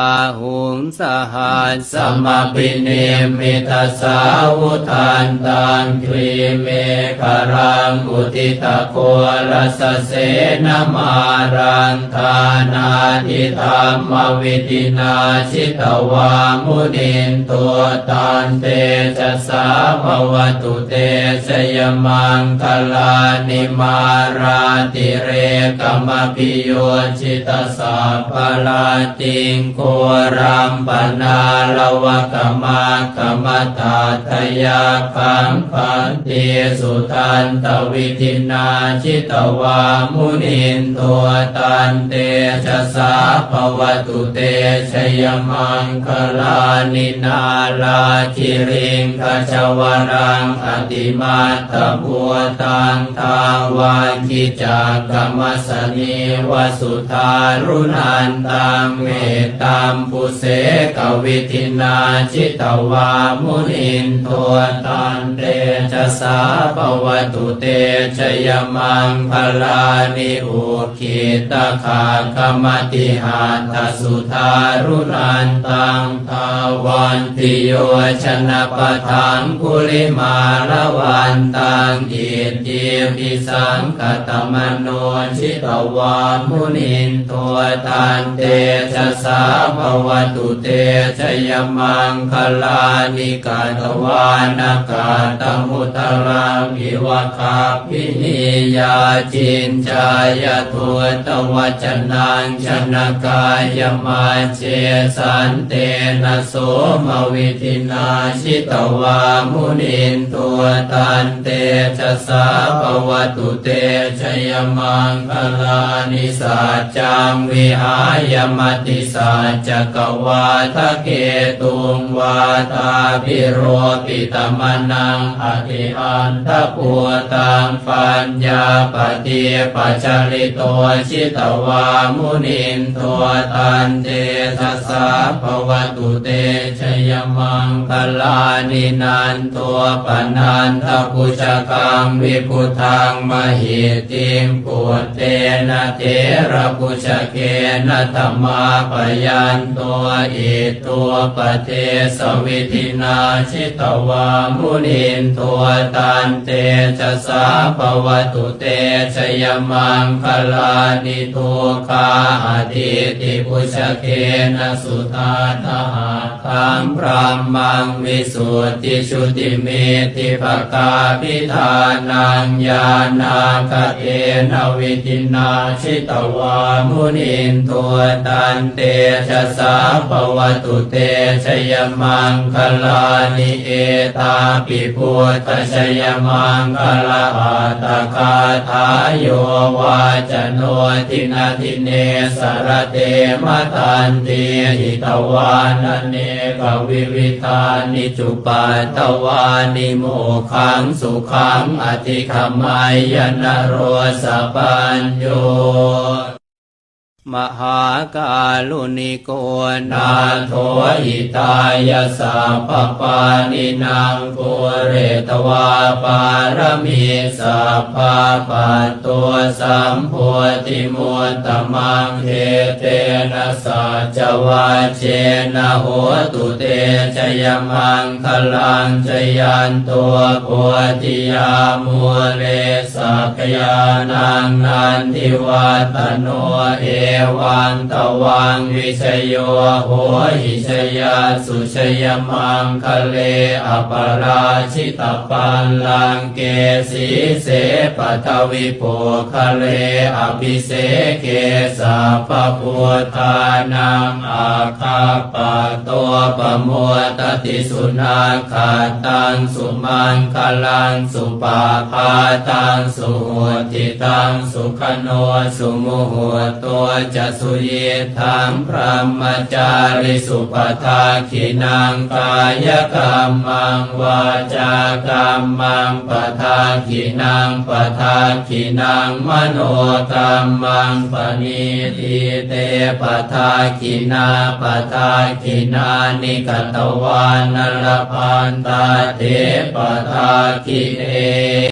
อาหุงสหัสสมปิเนมิตาสาวุทานตังครีเมฆรังอุทิตะโครสเสนมารังทานาทิธรรมวิตินาชิตวามุนินตัวตันเตจะสาภวตุเตชยมังคลานิมาราติเรกมปิโยชิตสาภลาติงโครัมปนาลวะกมากมตาทยาคังพันติสุทันตวิธินาชิตวามุนินตัวตันเตชะสาภวตุเตชยมังคลานินาลาคิริงขจวรังอติมาตบัวตังทาวาคิจากรรมสนีวสุธารุนันตังเมตตาามปุเสกวิธินาชิตวามุนินตัวตันเตชะสาปวตุเตชยมังคลานิอุคิตขากรรมติหาทสุธารุนันตังทาวันติโยชนะปะทังกุลิมาลวันตังอิติปิสังกตมโนชิตวามุนินตัวตันเตชะสาภวตุเตชยมังคลานิกาตวานากาตมุตรังอิวะคาพินิยาจินจายทุตวจนังชนกายมาเจสันเตนะโสมวิธินาชิตวามุนินตัวตันเตชะสาภวตุเตชยมังคลานิสัจจังวิหายมติสัจจกวาทะเกตุงวาตาพิโรปิตมนังอธิอันทปัวตังปัญญาปฏิปัจจริโตชิตวามุนินตัวตันเตชะสาภวตุเตชยมังคลานินันตัวปนันทปุชกังวิพุทังมหิติมปุตเตนะเทระปุชเกนะธรรมาปยันตัวอิตัวปเทสวิธินาชิตวามุนินตัวตันเตชะสาภวตุเตชยมังคลานิทุคาอธิติปุชเกนะสุตาทหาทังพรามังวิสุทธิชุติเมติภกาพิธานังญาณาคเทนวิธินาชิตวามุนินตัวตันเตชะสาภวตุเตชยมังคลานิเอตาปิพุทธชยมังคลาอัตคาทายโยวาจโนทินาทิเนสรเตมตันติหิตวานเนกวิวิธานิจุปัตตวานิโมขังสุขังอธิขมายนโรสปัญโย มหากาลุนิโกนาโทอิตายสัพปานินางปุเรตวาปารมีสัพพะปัตตัวสัมโพธิมุตตมังเทเตนะสัจวาเจนะโหตุเตชยมังคลังชยันตัวโพธิยามุเลสักยานังนันทิวัตโนเอวังตวังวิชโยโหหิชยาสุชยมังคะเลอปราชิตปัลลังเกสีเสปทวิโภคะเลอภิเสเกสัพพพุทธานังอาคาปะตัวปะมัวตติสุนาคาตังสุมังคลังสุปาพาตังสุหุติตังสุขโนสุมุหุตัวจะสุเยทังพระมจาริสุปทาขินังกายกรรมังวาจากรรมังปทาขินังปทาขินังมโนกรรมังปณิทิเตปทาขินาปทาขินานิกตวานนลพันตาเทปทาขิเอ